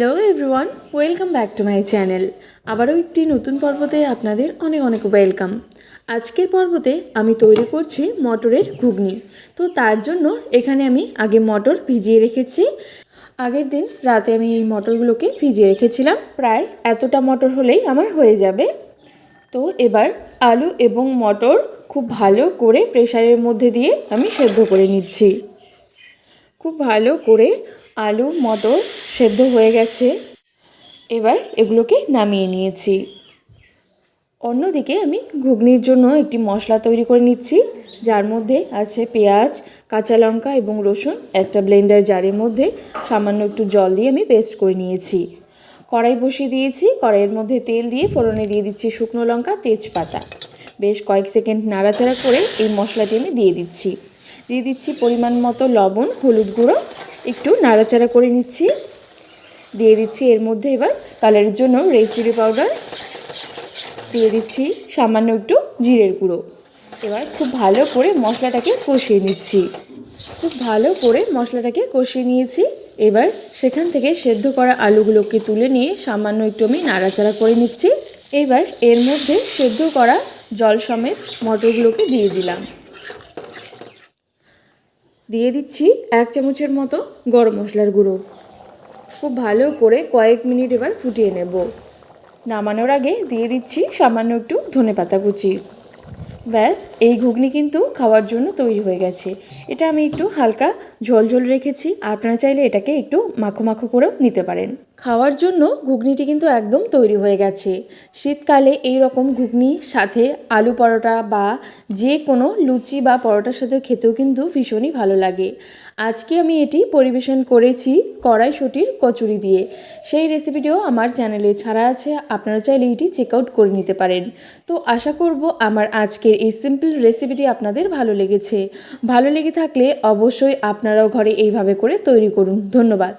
Hello everyone welcome back to my channel আবারও একটি নতুন পর্বতে আপনাদের অনেক অনেক ওয়েলকাম আজকের পর্বতে আমি তৈরি করছি মটরের ঘুগনি। তো তার জন্য এখানে আমি আগে মটর ভিজিয়ে রেখেছি। আগের দিন রাতে আমি এই মটরগুলোকে ভিজিয়ে রেখেছিলাম। প্রায় এতটা মটর হলেই আমার হয়ে যাবে। তো এবার আলু এবং মটর খুব ভালো করে প্রেশারের মধ্যে দিয়ে আমি সেদ্ধ করে নিচ্ছি। খুব ভালো করে আলু, মটর সেদ্ধ হয়ে গেছে। এবার এগুলোকে নামিয়ে নিয়েছি। অন্যদিকে আমি ঘুগনির জন্য একটি মশলা তৈরি করে নিচ্ছি। যার মধ্যে আছে পেঁয়াজ, কাঁচা লঙ্কা এবং রসুন একটা ব্লেন্ডার জারের মধ্যে সামান্য একটু জল দিয়ে আমি পেস্ট করে নিয়েছি। কড়াই বসিয়ে দিয়েছি। কড়াইয়ের মধ্যে তেল দিয়ে ফোড়নে দিয়ে দিচ্ছি শুকনো লঙ্কা, তেজপাতা। বেশ কয়েক সেকেন্ড নাড়াচাড়া করে এই মশলাটি আমি দিয়ে দিচ্ছি। দিয়ে দিচ্ছি পরিমাণ মতো লবণ, হলুদ গুঁড়ো। একটু নাড়াচাড়া করে নিচ্ছি। দিয়ে দিচ্ছি এর মধ্যে এবার কালারের জন্য রেড চিলি পাউডার দিয়ে দিচ্ছি সামান্য একটু জিরের গুঁড়ো। এবার খুব ভালো করে মশলাটাকে কষিয়ে নিচ্ছি। খুব ভালো করে মশলাটাকে কষিয়ে নিয়েছি। এবার সেখান থেকে সেদ্ধ করা আলুগুলোকে তুলে নিয়ে সামান্য একটু আমি নাড়াচাড়া করে নিচ্ছি। এবার এর মধ্যে সেদ্ধ করা জল সমেত মটরগুলোকে দিয়ে দিলাম। দিয়ে দিচ্ছি এক চামচের মতো গরম মশলার গুঁড়ো। খুব ভালো করে কয়েক মিনিট এবার ফুটিয়ে নেব। নামানোর আগে দিয়ে দিচ্ছি সামান্য একটু ধনে পাতা কুচি। ব্যাস, এই ঘুগনি কিন্তু খাওয়ার জন্য তৈরি হয়ে গেছে। এটা আমি একটু হালকা ঝোল ঝোল রেখেছি। আপনারা চাইলে এটাকে একটু মাখো মাখো করেও নিতে পারেন। খাওয়ার জন্য ঘুগনিটি কিন্তু একদম তৈরি হয়ে গেছে। শীতকালে এই রকম ঘুগনি সাথে আলু পরোটা বা যে কোনো লুচি বা পরোটার সাথে খেতেও কিন্তু ভীষণই ভালো লাগে। আজকে আমি এটি পরিবেশন করেছি কড়াইশুটির কচুরি দিয়ে। সেই রেসিপিটিও আমার চ্যানেলে ছাড়া আছে। আপনারা চাইলে এটি চেক আউট করে নিতে পারেন। তো আশা করব আমার আজকের এই সিম্পল রেসিপিটি আপনাদের ভালো লেগেছে। ভালো লেগে থাকলে অবশ্যই আপনারাও ঘরে এইভাবে করে তৈরি করুন। ধন্যবাদ।